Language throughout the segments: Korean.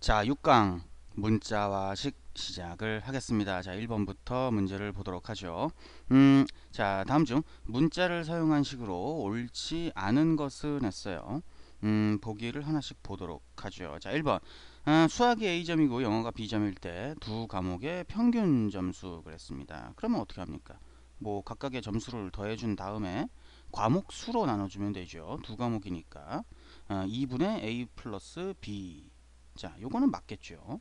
자, 6강 문자와 식 시작을 하겠습니다. 자, 1번부터 문제를 보도록 하죠. 음, 자, 다음 중 문자를 사용한 식으로 옳지 않은 것은 했어요. 음, 보기를 하나씩 보도록 하죠. 자, 1번. 아, 수학이 A점이고 영어가 B점일 때 두 과목의 평균 점수 그랬습니다. 그러면 어떻게 합니까? 뭐 각각의 점수를 더해준 다음에 과목 수로 나눠주면 되죠. 두 과목이니까. 아, 2분의 A 플러스 B 자, 요거는 맞겠죠.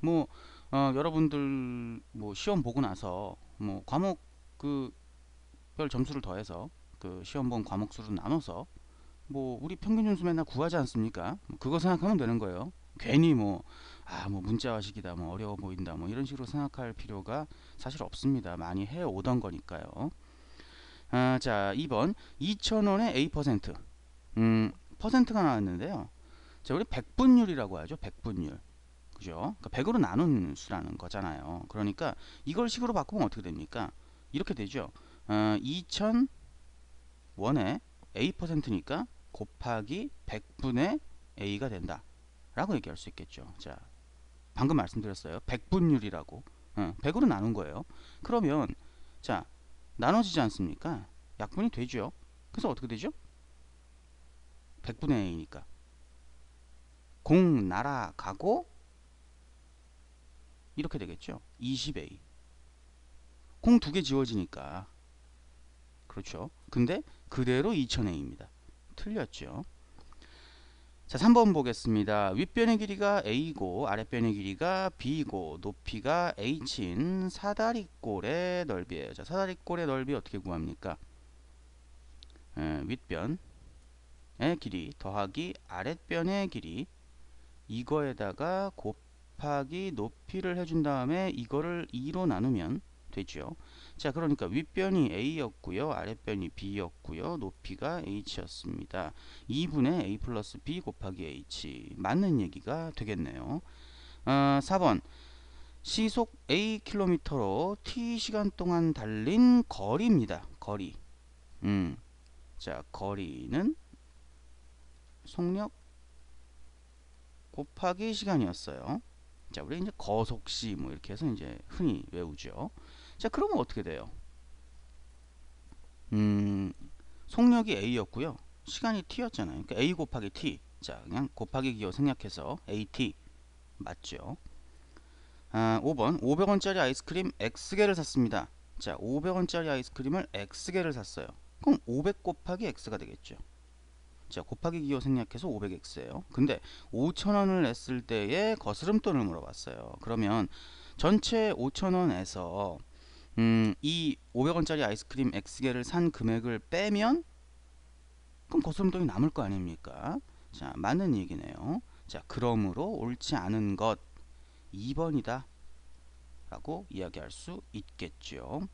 뭐 어, 여러분들 뭐 시험 보고 나서 뭐 과목 그 별 점수를 더해서 그 시험 본 과목 수를 나눠서 뭐 우리 평균 점수 맨날 구하지 않습니까? 뭐 그거 생각하면 되는 거예요. 괜히 뭐 아, 뭐 문자화식이다, 뭐 어려워 보인다, 뭐 이런 식으로 생각할 필요가 사실 없습니다. 많이 해 오던 거니까요. 아, 자, 2번 2,000원에 A 퍼센트. 음, 퍼센트가 나왔는데요. 자, 우리 백분율이라고 하죠. 백분율. 그죠? 그러니까 100으로 나눈 수라는 거잖아요. 그러니까 이걸 식으로 바꾸면 어떻게 됩니까? 이렇게 되죠. 어, 2000원에 A%니까 곱하기 100분의 A가 된다. 라고 얘기할 수 있겠죠. 자, 방금 말씀드렸어요. 백분율이라고. 어, 100으로 나눈 거예요. 그러면 자, 나눠지지 않습니까? 약분이 되죠. 그래서 어떻게 되죠? 100분의 A니까. 공 날아가고 이렇게 되겠죠. 20A. 공 두 개 지워지니까. 그렇죠. 근데 그대로 2000A입니다. 틀렸죠. 자, 3번 보겠습니다. 윗변의 길이가 A고 아랫변의 길이가 B고 높이가 H인 사다리꼴의 넓이에요. 자, 사다리꼴의 넓이 어떻게 구합니까? 에, 윗변의 길이 더하기 아랫변의 길이 이거에다가 곱하기 높이를 해준 다음에 이거를 2로 나누면 되죠. 자, 그러니까 윗변이 A였고요. 아랫변이 B였고요. 높이가 H였습니다. 2분의 A 플러스 B 곱하기 H. 맞는 얘기가 되겠네요. 어, 4번. 시속 A 킬로미터로 T 시간 동안 달린 거리입니다. 거리. 음. 자, 거리는 속력 곱하기 시간이었어요. 자, 우리 이제 거속시 뭐 이렇게 해서 이제 흔히 외우죠. 자, 그러면 어떻게 돼요? 음, 속력이 A였고요. 시간이 T였잖아요. 그러니까 A 곱하기 T. 자, 그냥 곱하기 기호 생략해서 AT 맞죠? 아, 5번 500원짜리 아이스크림 X개를 샀습니다. 자, 500원짜리 아이스크림을 X개를 샀어요. 그럼 500 곱하기 X가 되겠죠. 자 곱하기 기호 생략해서 500x예요. 근데 5천원을 냈을 때의 거스름돈을 물어봤어요. 그러면 전체 5천원에서 음, 이 500원짜리 아이스크림 X개를 산 금액을 빼면 그럼 거스름돈이 남을 거 아닙니까? 자 맞는 얘기네요. 자 그러므로 옳지 않은 것 2번이다 라고 이야기할 수 있겠죠.